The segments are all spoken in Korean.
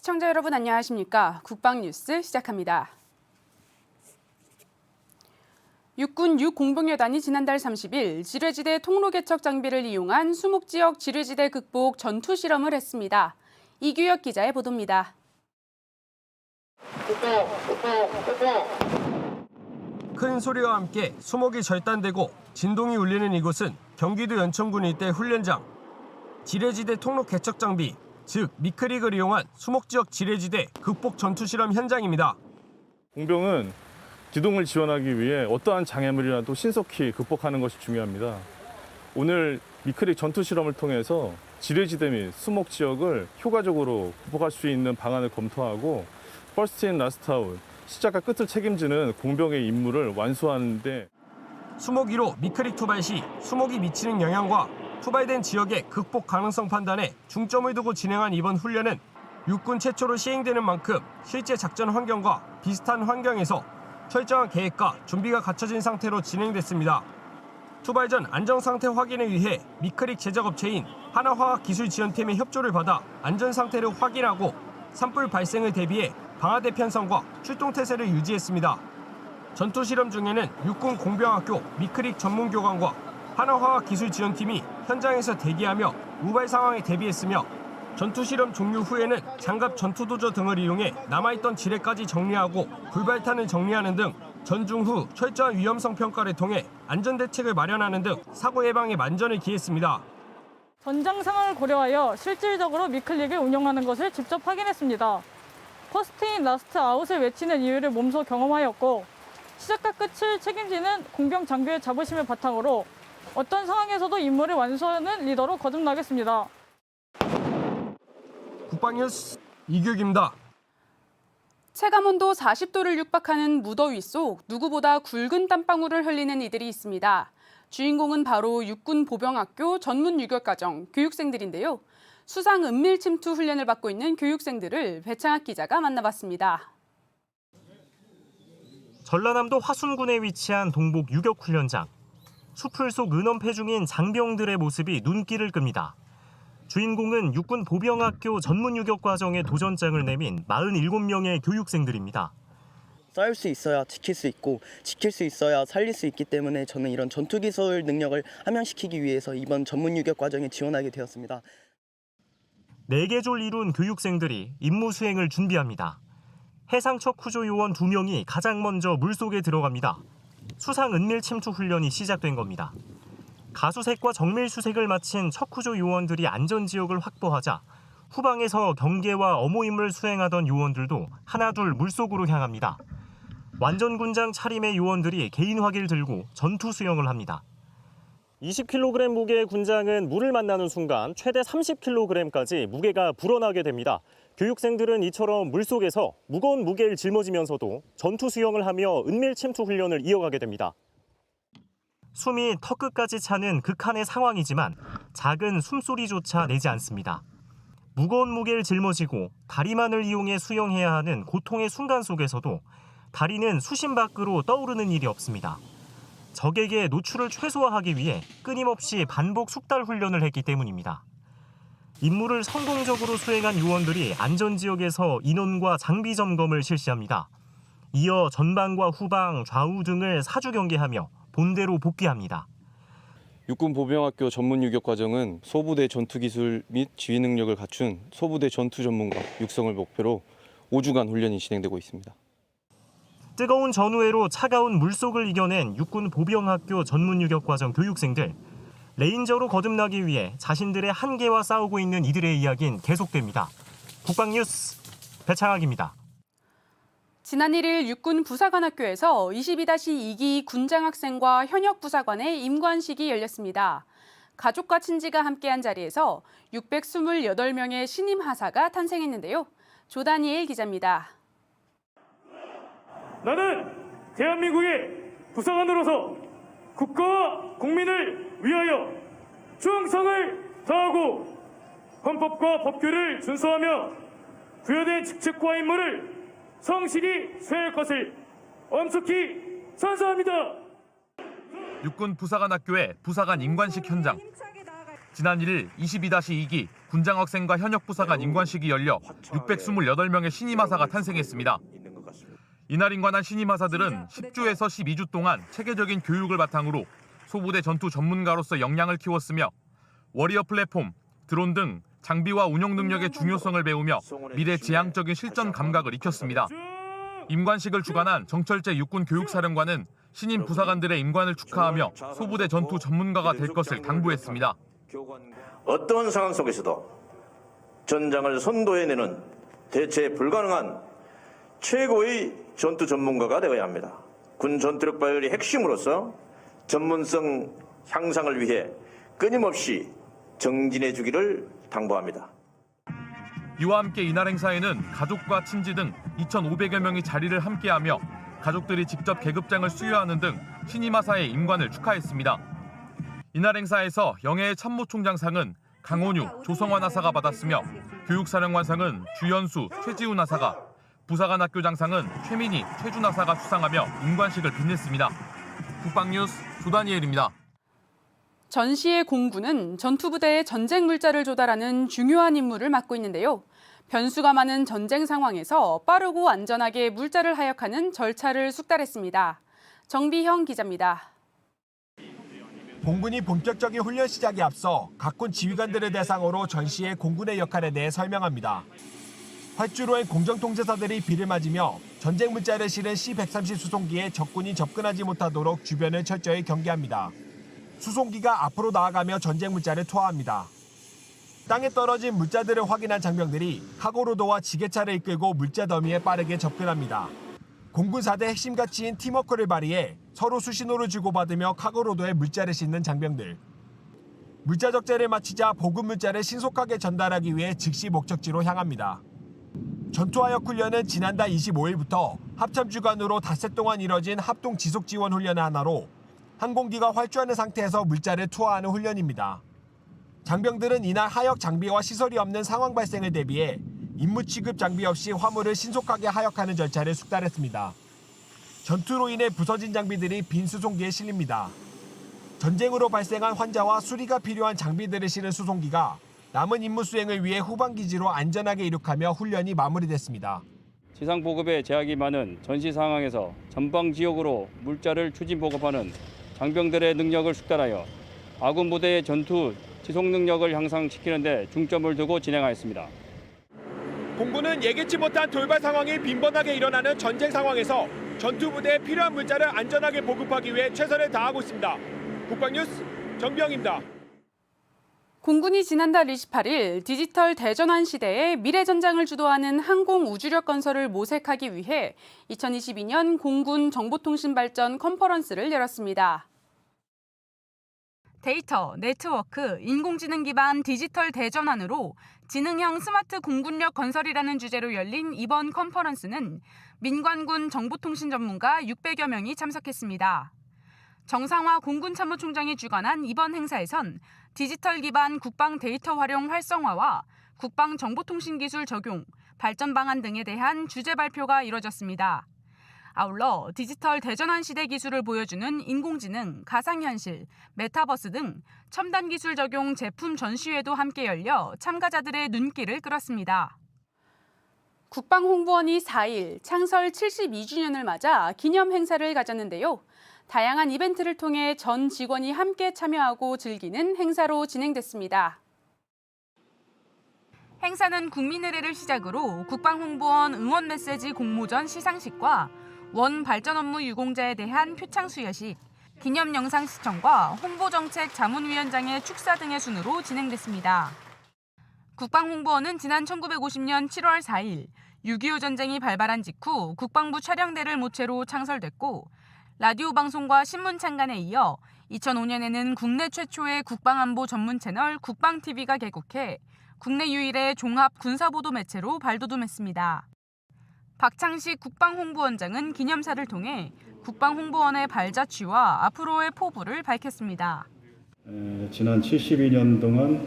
시청자 여러분 안녕하십니까? 국방뉴스 시작합니다. 육군 육공병여단이 지난달 30일 지뢰지대 통로 개척 장비를 이용한 수목 지역 지뢰지대 극복 전투 실험을 했습니다. 이규혁 기자의 보도입니다. 큰 소리와 함께 수목이 절단되고 진동이 울리는 이곳은 경기도 연천군 일대 훈련장. 지뢰지대 통로 개척 장비, 즉 미크릭을 이용한 수목 지역 지뢰지대 극복 전투 실험 현장입니다. 공병은 기동을 지원하기 위해 어떠한 장애물이라도 신속히 극복하는 것이 중요합니다. 오늘 미크릭 전투 실험을 통해서 지뢰지대 및 수목 지역을 효과적으로 극복할 수 있는 방안을 검토하고 퍼스트 인 라스트 아웃 시작과 끝을 책임지는 공병의 임무를 완수하는데 수목 1호 미크릭 투발 시 수목이 미치는 영향과 투발된 지역의 극복 가능성 판단에 중점을 두고 진행한 이번 훈련은 육군 최초로 시행되는 만큼 실제 작전 환경과 비슷한 환경에서 철저한 계획과 준비가 갖춰진 상태로 진행됐습니다. 투발 전 안정 상태 확인을 위해 미크릭 제작 업체인 하나화학 기술 지원팀의 협조를 받아 안전 상태를 확인하고 산불 발생을 대비해 방화대 편성과 출동 태세를 유지했습니다. 전투 실험 중에는 육군 공병학교 미크릭 전문 교관과 하나화학기술지원팀이 현장에서 대기하며 우발 상황에 대비했으며 전투 실험 종료 후에는 장갑 전투도저 등을 이용해 남아있던 지뢰까지 정리하고 불발탄을 정리하는 등 전중 후 철저한 위험성 평가를 통해 안전 대책을 마련하는 등 사고 예방에 만전을 기했습니다. 전장 상황을 고려하여 실질적으로 미클릭을 운영하는 것을 직접 확인했습니다. 퍼스트인 라스트 아웃을 외치는 이유를 몸소 경험하였고 시작과 끝을 책임지는 공병 장교의 자부심을 바탕으로 어떤 상황에서도 임무를 완수하는 리더로 거듭나겠습니다. 국방뉴스 이규기입니다. 체감온도 40도를 육박하는 무더위 속 누구보다 굵은 땀방울을 흘리는 이들이 있습니다. 주인공은 바로 육군 보병학교 전문 유격과정 교육생들인데요. 수상 은밀 침투 훈련을 받고 있는 교육생들을 배창학 기자가 만나봤습니다. 전라남도 화순군에 위치한 동복 유격훈련장. 수풀 속 은엄패 중인 장병들의 모습이 눈길을 끕니다. 주인공은 육군 보병학교 전문 유격 과정에 도전장을 내민 47명의 교육생들입니다. 싸울 수 있어야 지킬 수 있고 지킬 수 있어야 살릴 수 있기 때문에 저는 이런 전투 기술 능력을 함양시키기 위해서 이번 전문 유격 과정에 지원하게 되었습니다. 4개 졸 이룬 교육생들이 임무 수행을 준비합니다. 해상척 구조 요원 2명이 가장 먼저 물속에 들어갑니다. 수상 은밀 침투 훈련이 시작된 겁니다. 가수색과 정밀 수색을 마친 척구조 요원들이 안전 지역을 확보하자 후방에서 경계와 어모임을 수행하던 요원들도 하나둘 물속으로 향합니다. 완전 군장 차림의 요원들이 개인 화기를 들고 전투 수영을 합니다. 20kg 무게의 군장은 물을 만나는 순간 최대 30kg까지 무게가 불어나게 됩니다. 교육생들은 이처럼 물속에서 무거운 무게를 짊어지면서도 전투 수영을 하며 은밀 침투 훈련을 이어가게 됩니다. 숨이 턱끝까지 차는 극한의 상황이지만 작은 숨소리조차 내지 않습니다. 무거운 무게를 짊어지고 다리만을 이용해 수영해야 하는 고통의 순간 속에서도 다리는 수심 밖으로 떠오르는 일이 없습니다. 적에게 노출을 최소화하기 위해 끊임없이 반복 숙달 훈련을 했기 때문입니다. 임무를 성공적으로 수행한 요원들이 안전지역에서 인원과 장비 점검을 실시합니다. 이어 전방과 후방, 좌우 등을 사주 경계하며 본대로 복귀합니다. 육군 보병학교 전문 유격 과정은 소부대 전투 기술 및 지휘 능력을 갖춘 소부대 전투 전문가 육성을 목표로 5주간 훈련이 진행되고 있습니다. 뜨거운 전후회로 차가운 물속을 이겨낸 육군 보병학교 전문 유격 과정 교육생들 레인저로 거듭나기 위해 자신들의 한계와 싸우고 있는 이들의 이야기는 계속됩니다. 국방뉴스 배창학입니다. 지난 1일 육군 부사관학교에서 22-2기 군장학생과 현역 부사관의 임관식이 열렸습니다. 가족과 친지가 함께한 자리에서 628명의 신임 하사가 탄생했는데요. 조다니엘 기자입니다. 나는 대한민국의 부사관으로서 국가와 국민을 위하여 충성을 다하고 헌법과 법규를 준수하며 부여된 직책과 임무를 성실히 수행할 것을 엄숙히 선서합니다. 육군 부사관 학교의 부사관 임관식 현장. 지난 1일 22-2기 군장학생과 현역 부사관 임관식이 열려 628명의 신임 하사가 탄생했습니다. 이날 임관한 신임 하사들은 10주에서 12주 동안 체계적인 교육을 바탕으로 소부대 전투 전문가로서 역량을 키웠으며 워리어 플랫폼, 드론 등 장비와 운용 능력의 중요성을 배우며 미래 지향적인 실전 감각을 익혔습니다. 임관식을 주관한 정철재 육군 교육사령관은 신임 부사관들의 임관을 축하하며 소부대 전투 전문가가 될 것을 당부했습니다. 어떠한 상황 속에서도 전장을 선도해내는 대체 불가능한 최고의 전투 전문가가 되어야 합니다. 군 전투력 발휘의 핵심으로서 전문성 향상을 위해 끊임없이 정진해 주기를 당부합니다. 이와 함께 이날 행사에는 가족과 친지 등 2,500여 명이 자리를 함께하며 가족들이 직접 계급장을 수여하는 등 신임하사의 임관을 축하했습니다. 이날 행사에서 영예의 참모총장상은 강원유, 조성환 하사가 받았으며 교육사령관상은 주연수, 최지훈 하사가, 부사관 학교 장상은 최민희, 최준 하사가 수상하며 임관식을 빛냈습니다. 국방뉴스 조다니엘입니다. 전시의 공군은 전투부대에 전쟁 물자를 조달하는 중요한 임무를 맡고 있는데요. 변수가 많은 전쟁 상황에서 빠르고 안전하게 물자를 하역하는 절차를 숙달했습니다. 정비형 기자입니다. 공군이 본격적인 훈련 시작에 앞서 각군 지휘관들을 대상으로 전시의 공군의 역할에 대해 설명합니다. 활주로엔 공정통제사들이 비를 맞으며 전쟁 물자를 실은 C-130 수송기에 적군이 접근하지 못하도록 주변을 철저히 경계합니다. 수송기가 앞으로 나아가며 전쟁 물자를 투하합니다. 땅에 떨어진 물자들을 확인한 장병들이 카고로도와 지게차를 이끌고 물자 더미에 빠르게 접근합니다. 공군 4대 핵심 가치인 팀워크를 발휘해 서로 수신호를 주고받으며 카고로도에 물자를 싣는 장병들. 물자 적재를 마치자 보급 물자를 신속하게 전달하기 위해 즉시 목적지로 향합니다. 전투하역 훈련은 지난달 25일부터 합참 주간으로 닷새 동안 이뤄진 합동 지속 지원 훈련의 하나로 항공기가 활주하는 상태에서 물자를 투하하는 훈련입니다. 장병들은 이날 하역 장비와 시설이 없는 상황 발생을 대비해 임무 취급 장비 없이 화물을 신속하게 하역하는 절차를 숙달했습니다. 전투로 인해 부서진 장비들이 빈 수송기에 실립니다. 전쟁으로 발생한 환자와 수리가 필요한 장비들을 실은 수송기가 남은 임무 수행을 위해 후방 기지로 안전하게 이륙하며 훈련이 마무리됐습니다. 지상 보급에 제약이 많은 전시 상황에서 전방 지역으로 물자를 추진 보급하는 장병들의 능력을 숙달하여 아군 부대의 전투 지속 능력을 향상시키는 데 중점을 두고 진행하였습니다. 공군은 예기치 못한 돌발 상황이 빈번하게 일어나는 전쟁 상황에서 전투 부대에 필요한 물자를 안전하게 보급하기 위해 최선을 다하고 있습니다. 국방뉴스 정병입니다. 공군이 지난달 28일 디지털 대전환 시대에 미래 전장을 주도하는 항공 우주력 건설을 모색하기 위해 2022년 공군 정보통신 발전 컨퍼런스를 열었습니다. 데이터, 네트워크, 인공지능 기반 디지털 대전환으로 지능형 스마트 공군력 건설이라는 주제로 열린 이번 컨퍼런스는 민관군 정보통신 전문가 600여 명이 참석했습니다. 정상화 공군 참모총장이 주관한 이번 행사에선 디지털 기반 국방 데이터 활용 활성화와 국방 정보통신 기술 적용, 발전 방안 등에 대한 주제 발표가 이뤄졌습니다. 아울러 디지털 대전환 시대 기술을 보여주는 인공지능, 가상현실, 메타버스 등 첨단 기술 적용 제품 전시회도 함께 열려 참가자들의 눈길을 끌었습니다. 국방홍보원이 4일 창설 72주년을 맞아 기념 행사를 가졌는데요. 다양한 이벤트를 통해 전 직원이 함께 참여하고 즐기는 행사로 진행됐습니다. 행사는 국민의례를 시작으로 국방홍보원 응원 메시지 공모전 시상식과 원 발전 업무 유공자에 대한 표창 수여식, 기념 영상 시청과 홍보정책 자문위원장의 축사 등의 순으로 진행됐습니다. 국방홍보원은 지난 1950년 7월 4일 6.25 전쟁이 발발한 직후 국방부 촬영대를 모체로 창설됐고 라디오 방송과 신문 창간에 이어 2005년에는 국내 최초의 국방안보 전문 채널 국방TV가 개국해 국내 유일의 종합 군사보도 매체로 발돋움했습니다. 박창식 국방홍보원장은 기념사를 통해 국방홍보원의 발자취와 앞으로의 포부를 밝혔습니다. 지난 72년 동안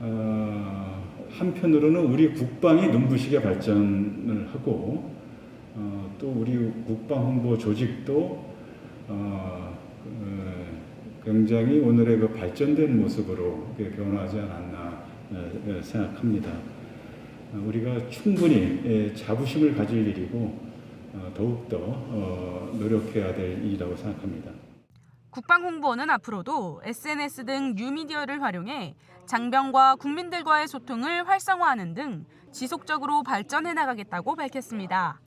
어, 한편으로는 우리 국방이 눈부시게 발전을 하고 어, 또 우리 국방 홍보 조직도 어, 굉장히 오늘의 그 발전된 모습으로 변화하지 않았나 에, 에, 생각합니다. 어, 우리가 충분히 에, 자부심을 가질 일이고 어, 더욱더 어, 노력해야 될 일이라고 생각합니다. 국방홍보원은 앞으로도 SNS 등 뉴미디어를 활용해 장병과 국민들과의 소통을 활성화하는 등 지속적으로 발전해 나가겠다고 밝혔습니다.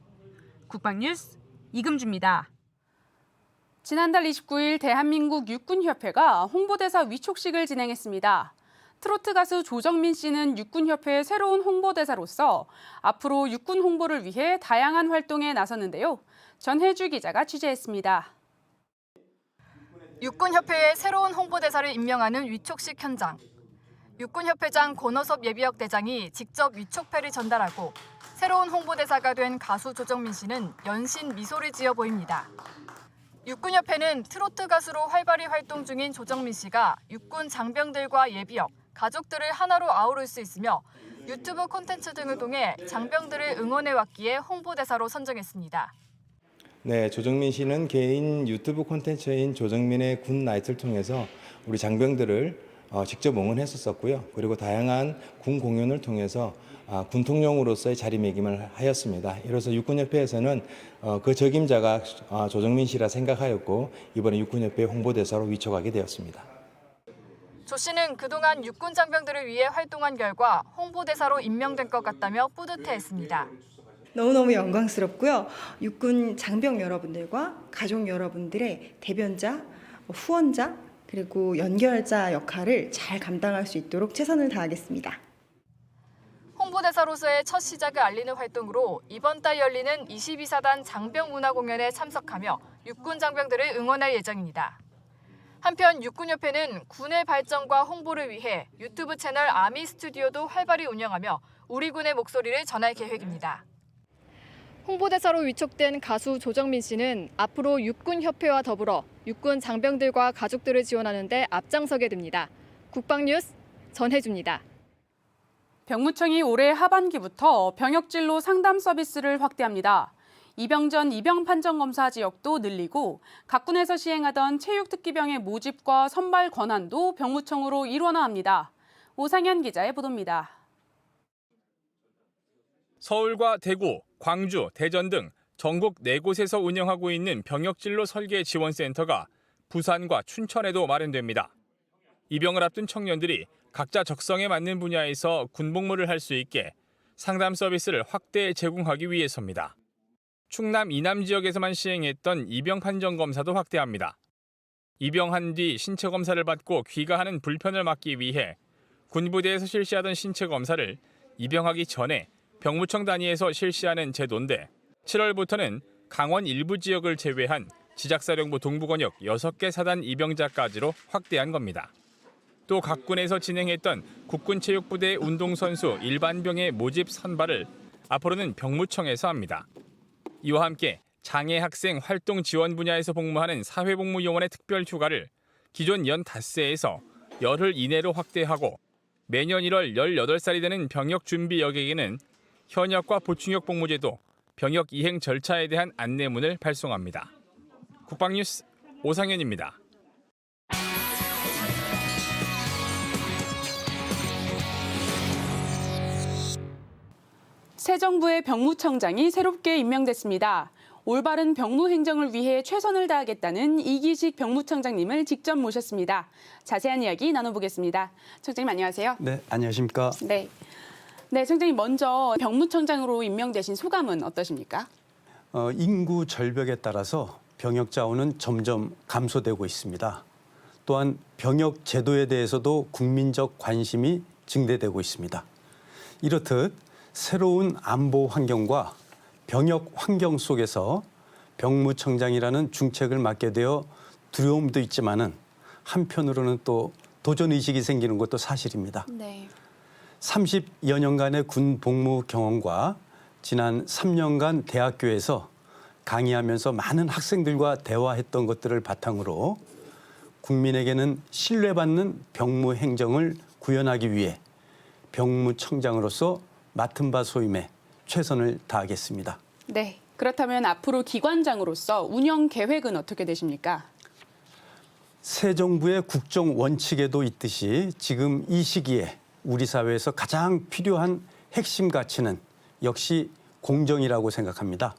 국방뉴스 이금주입니다. 지난달 29일 대한민국 육군협회가 홍보대사 위촉식을 진행했습니다. 트로트 가수 조정민 씨는 육군협회의 새로운 홍보대사로서 앞으로 육군 홍보를 위해 다양한 활동에 나섰는데요. 전혜주 기자가 취재했습니다. 육군협회의 새로운 홍보대사를 임명하는 위촉식 현장. 육군협회장 권호섭 예비역 대장이 직접 위촉패를 전달하고 새로운 홍보대사가 된 가수 조정민 씨는 연신 미소를 지어 보입니다. 육군협회는 트로트 가수로 활발히 활동 중인 조정민 씨가 육군 장병들과 예비역, 가족들을 하나로 아우를 수 있으며 유튜브 콘텐츠 등을 통해 장병들을 응원해 왔기에 홍보대사로 선정했습니다. 네, 조정민 씨는 개인 유튜브 콘텐츠인 조정민의 군 나이트를 통해서 우리 장병들을 어, 직접 응원했었었고요. 그리고 다양한 군 공연을 통해서 아, 군통령으로서의 자리매김을 하였습니다. 이로써 육군협회에서는 어, 그 적임자가 아, 조정민 씨라 생각하였고 이번에 육군협회 홍보대사로 위촉하게 되었습니다. 조 씨는 그동안 육군 장병들을 위해 활동한 결과 홍보대사로 임명된 것 같다며 뿌듯해했습니다. 너무너무 영광스럽고요. 육군 장병 여러분들과 가족 여러분들의 대변자, 후원자, 그리고 연결자 역할을 잘 감당할 수 있도록 최선을 다하겠습니다. 홍보대사로서의 첫 시작을 알리는 활동으로 이번 달 열리는 22사단 장병 문화 공연에 참석하며 육군 장병들을 응원할 예정입니다. 한편 육군협회는 군의 발전과 홍보를 위해 유튜브 채널 아미 스튜디오도 활발히 운영하며 우리 군의 목소리를 전할 계획입니다. 홍보대사로 위촉된 가수 조정민 씨는 앞으로 육군협회와 더불어 육군 장병들과 가족들을 지원하는 데 앞장서게 됩니다. 국방뉴스 전해줍니다. 병무청이 올해 하반기부터 병역진로 상담 서비스를 확대합니다. 입영 전 입영 판정 검사 지역도 늘리고 각 군에서 시행하던 체육특기병의 모집과 선발 권한도 병무청으로 일원화합니다. 오상현 기자의 보도입니다. 서울과 대구, 광주, 대전 등 전국 4곳에서 운영하고 있는 병역진로 설계 지원센터가 부산과 춘천에도 마련됩니다. 입영을 앞둔 청년들이 각자 적성에 맞는 분야에서 군복무를 할 수 있게 상담 서비스를 확대 제공하기 위해서입니다. 충남 이남 지역에서만 시행했던 입영 판정 검사도 확대합니다. 입영한 뒤 신체 검사를 받고 귀가하는 불편을 막기 위해 군부대에서 실시하던 신체 검사를 입영하기 전에 병무청 단위에서 실시하는 제도인데 7월부터는 강원 일부 지역을 제외한 지작사령부 동부권역 6개 사단 입영자까지로 확대한 겁니다. 또 각 군에서 진행했던 국군체육부대 운동선수 일반병의 모집 선발을 앞으로는 병무청에서 합니다. 이와 함께 장애 학생 활동 지원 분야에서 복무하는 사회복무요원의 특별 휴가를 기존 연 닷새에서 열흘 이내로 확대하고 매년 1월 18살이 되는 병역 준비 여객에는 현역과 보충역 복무제도, 병역 이행 절차에 대한 안내문을 발송합니다. 국방뉴스 오상현입니다. 새 정부의 병무청장이 새롭게 임명됐습니다. 올바른 병무 행정을 위해 최선을 다하겠다는 이기식 병무청장님을 직접 모셨습니다. 자세한 이야기 나눠보겠습니다. 청장님 안녕하세요. 네, 안녕하십니까? 네. 네, 청장님 먼저 병무청장으로 임명되신 소감은 어떠십니까? 어, 인구 절벽에 따라서 병역 자원은 점점 감소되고 있습니다. 또한 병역 제도에 대해서도 국민적 관심이 증대되고 있습니다. 이렇듯 새로운 안보 환경과 병역 환경 속에서 병무청장이라는 중책을 맡게 되어 두려움도 있지만은 한편으로는 또 도전 의식이 생기는 것도 사실입니다. 네. 30여 년간의 군 복무 경험과 지난 3년간 대학교에서 강의하면서 많은 학생들과 대화했던 것들을 바탕으로 국민에게는 신뢰받는 병무 행정을 구현하기 위해 병무청장으로서 맡은 바 소임에 최선을 다하겠습니다. 네. 그렇다면 앞으로 기관장으로서 운영 계획은 어떻게 되십니까? 새 정부의 국정 원칙에도 있듯이 지금 이 시기에 우리 사회에서 가장 필요한 핵심 가치는 역시 공정이라고 생각합니다.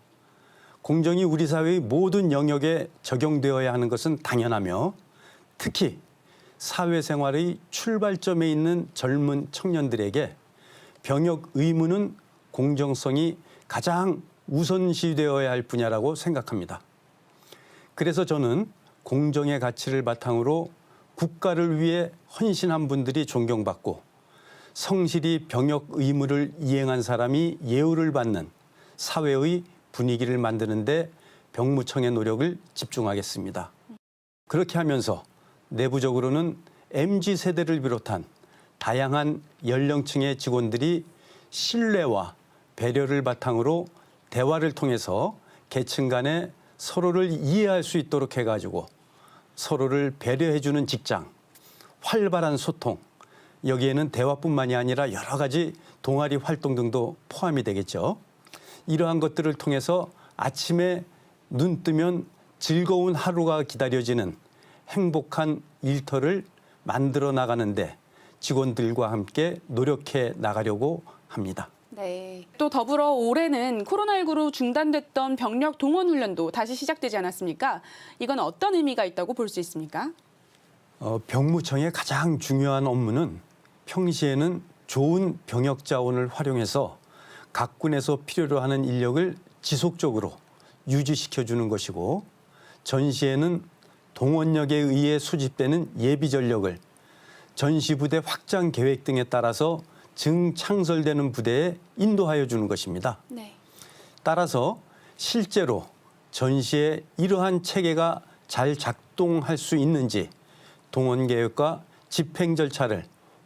공정이 우리 사회의 모든 영역에 적용되어야 하는 것은 당연하며 특히 사회생활의 출발점에 있는 젊은 청년들에게 병역 의무는 공정성이 가장 우선시되어야 할 분야라고 생각합니다. 그래서 저는 공정의 가치를 바탕으로 국가를 위해 헌신한 분들이 존경받고 성실히 병역 의무를 이행한 사람이 예우를 받는 사회의 분위기를 만드는데 병무청의 노력을 집중하겠습니다. 그렇게 하면서 내부적으로는 MZ 세대를 비롯한 다양한 연령층의 직원들이 신뢰와 배려를 바탕으로 대화를 통해서 계층 간에 서로를 이해할 수 있도록 해가지고 서로를 배려해주는 직장, 활발한 소통, 여기에는 대화뿐만이 아니라 여러 가지 동아리 활동 등도 포함이 되겠죠. 이러한 것들을 통해서 아침에 눈 뜨면 즐거운 하루가 기다려지는 행복한 일터를 만들어 나가는데 직원들과 함께 노력해 나가려고 합니다. 네. 또 더불어 올해는 코로나19로 중단됐던 병력 동원 훈련도 다시 시작되지 않았습니까? 이건 어떤 의미가 있다고 볼 수 있습니까? 어, 병무청의 가장 중요한 업무는 평시에는 좋은 병역 자원을 활용해서 각 군에서 필요로 하는 인력을 지속적으로 유지시켜 주는 것이고 전시에는 동원력에 의해 수집되는 예비 전력을 전시부대 확장 계획 등에 따라서 증창설되는 부대에 인도하여 주는 것입니다. 네. 따라서 실제로 전시에 이러한 체계가 잘 작동할 수 있는지 동원 계획과 집행 절차를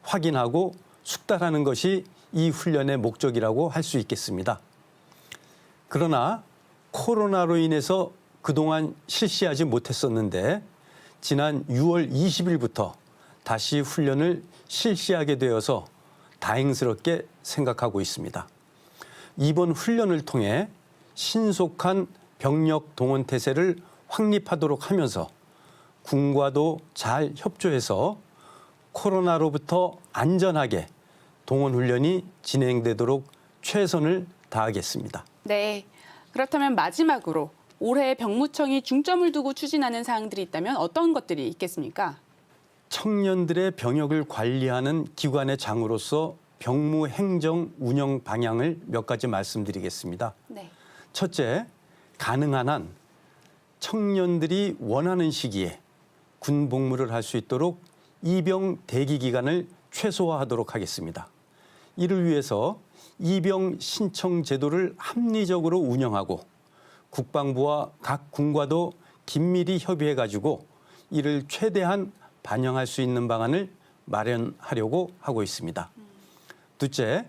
확인하고 숙달하는 것이 이 훈련의 목적이라고 할 수 있겠습니다. 그러나 코로나로 인해서 그동안 실시하지 못했었는데 지난 6월 20일부터 다시 훈련을 실시하게 되어서 다행스럽게 생각하고 있습니다. 이번 훈련을 통해 신속한 병력 동원 태세를 확립하도록 하면서 군과도 잘 협조해서 코로나로부터 안전하게 동원 훈련이 진행되도록 최선을 다하겠습니다. 네. 그렇다면 마지막으로 올해 병무청이 중점을 두고 추진하는 사항들이 있다면 어떤 것들이 있겠습니까? 청년들의 병역을 관리하는 기관의 장으로서 병무 행정 운영 방향을 몇 가지 말씀드리겠습니다. 네. 첫째, 가능한 한 청년들이 원하는 시기에 군 복무를 할 수 있도록 이병 대기 기간을 최소화하도록 하겠습니다. 이를 위해서 이병 신청 제도를 합리적으로 운영하고 국방부와 각 군과도 긴밀히 협의해 가지고 이를 최대한 반영할 수 있는 방안을 마련하려고 하고 있습니다. 둘째,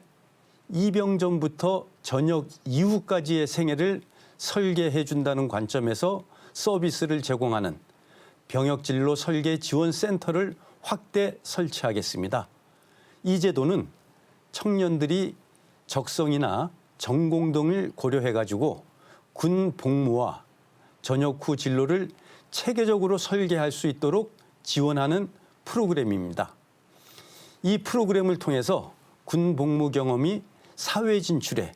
입영 전부터 전역 이후까지의 생애를 설계해 준다는 관점에서 서비스를 제공하는 병역 진로 설계 지원 센터를 확대 설치하겠습니다. 이 제도는 청년들이 적성이나 전공 등을 고려해 가지고 군 복무와 전역 후 진로를 체계적으로 설계할 수 있도록 지원하는 프로그램입니다. 이 프로그램을 통해서 군 복무 경험이 사회 진출에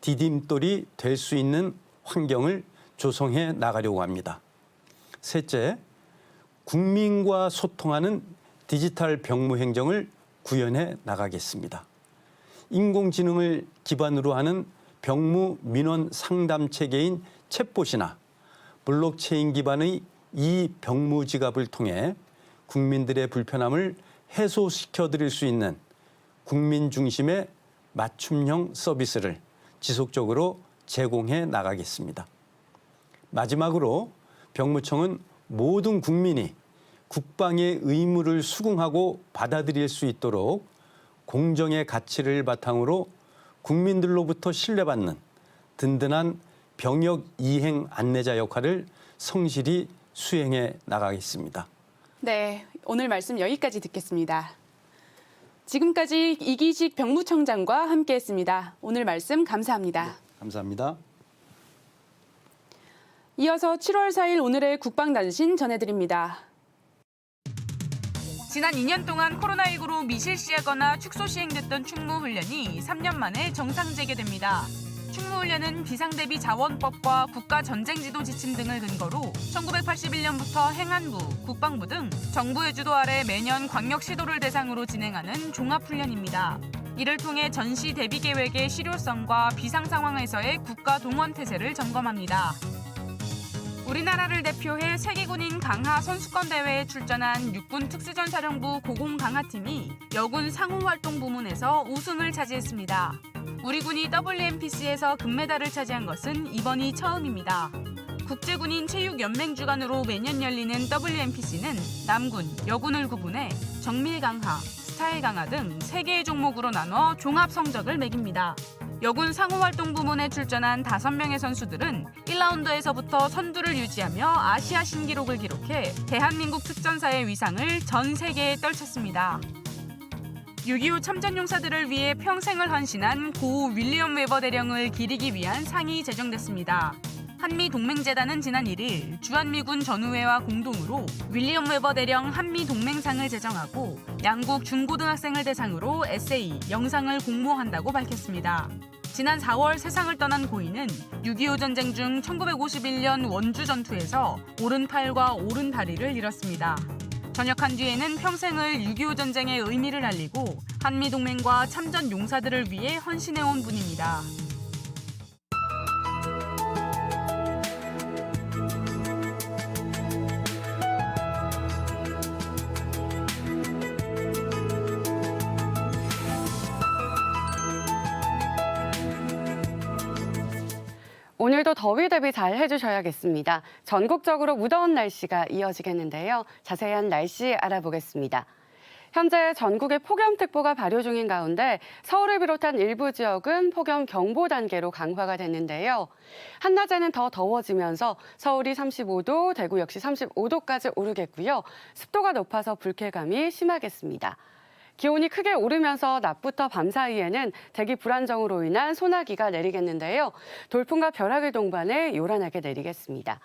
디딤돌이 될 수 있는 환경을 조성해 나가려고 합니다. 셋째, 국민과 소통하는 디지털 병무 행정을 구현해 나가겠습니다. 인공지능을 기반으로 하는 병무 민원 상담 체계인 챗봇이나 블록체인 기반의 이 병무 지갑을 통해 국민들의 불편함을 해소시켜 드릴 수 있는 국민 중심의 맞춤형 서비스를 지속적으로 제공해 나가겠습니다. 마지막으로 병무청은 모든 국민이 국방의 의무를 수긍하고 받아들일 수 있도록 공정의 가치를 바탕으로 국민들로부터 신뢰받는 든든한 병역 이행 안내자 역할을 성실히 수행해 나가겠습니다. 네, 오늘 말씀 여기까지 듣겠습니다. 지금까지 이기식 병무청장과 함께했습니다. 오늘 말씀 감사합니다. 감사합니다. 이어서 7월 4일 오늘의 국방단신 전해드립니다. 지난 2년 동안 코로나19로 미실시하거나 축소 시행됐던 충무 훈련이 3년 만에 정상 재개됩니다. 충무 훈련은 비상대비 자원법과 국가 전쟁지도 지침 등을 근거로 1981년부터 행안부, 국방부 등 정부의 주도 아래 매년 광역시도를 대상으로 진행하는 종합훈련입니다. 이를 통해 전시 대비 계획의 실효성과 비상 상황에서의 국가 동원 태세를 점검합니다. 우리나라를 대표해 세계군인 강하 선수권 대회에 출전한 육군 특수전사령부 고공 강하팀이 여군 상호활동 부문에서 우승을 차지했습니다. 우리 군이 WMPC에서 금메달을 차지한 것은 이번이 처음입니다. 국제군인 체육연맹 주관으로 매년 열리는 WMPC는 남군, 여군을 구분해 정밀 강하, 스타일 강하 등 3개의 종목으로 나눠 종합 성적을 매깁니다. 여군 상호활동 부문에 출전한 5명의 선수들은 1라운드에서부터 선두를 유지하며 아시아 신기록을 기록해 대한민국 특전사의 위상을 전 세계에 떨쳤습니다. 6.25 참전 용사들을 위해 평생을 헌신한 고 윌리엄 웨버 대령을 기리기 위한 상이 제정됐습니다. 한미 동맹재단은 지난 1일 주한미군 전우회와 공동으로 윌리엄 웨버 대령 한미 동맹상을 제정하고 양국 중고등학생을 대상으로 에세이, 영상을 공모한다고 밝혔습니다. 지난 4월 세상을 떠난 고인은 6.25 전쟁 중 1951년 원주 전투에서 오른팔과 오른다리를 잃었습니다. 전역한 뒤에는 평생을 6.25 전쟁의 의미를 알리고 한미동맹과 참전 용사들을 위해 헌신해온 분입니다. 오늘도 더위 대비 잘 해주셔야겠습니다. 전국적으로 무더운 날씨가 이어지겠는데요. 자세한 날씨 알아보겠습니다. 현재 전국에 폭염특보가 발효 중인 가운데 서울을 비롯한 일부 지역은 폭염 경보 단계로 강화가 됐는데요. 한낮에는 더 더워지면서 서울이 35도, 대구 역시 35도까지 오르겠고요. 습도가 높아서 불쾌감이 심하겠습니다. 기온이 크게 오르면서 낮부터 밤 사이에는 대기 불안정으로 인한 소나기가 내리겠는데요. 돌풍과 벼락을 동반해 요란하게 내리겠습니다.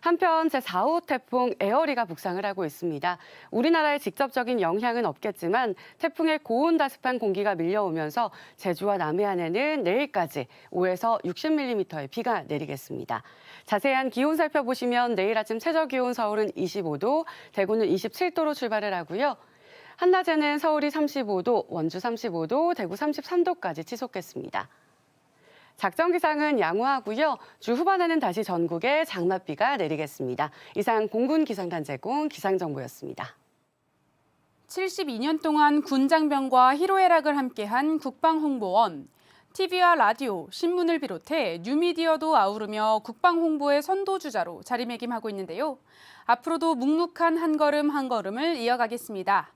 한편 제4호 태풍 에어리가 북상을 하고 있습니다. 우리나라에 직접적인 영향은 없겠지만 태풍의 고온다습한 공기가 밀려오면서 제주와 남해안에는 내일까지 5에서 60mm의 비가 내리겠습니다. 자세한 기온 살펴보시면 내일 아침 최저 기온 서울은 25도, 대구는 27도로 출발을 하고요. 한낮에는 서울이 35도, 원주 35도, 대구 33도까지 치솟겠습니다. 작전 기상은 양호하고요. 주 후반에는 다시 전국에 장맛비가 내리겠습니다. 이상 공군 기상단 제공 기상정보였습니다. 72년 동안 군장병과 희로애락을 함께한 국방홍보원. TV와 라디오, 신문을 비롯해 뉴미디어도 아우르며 국방 홍보의 선도주자로 자리매김하고 있는데요. 앞으로도 묵묵한 한 걸음 한 걸음을 이어가겠습니다.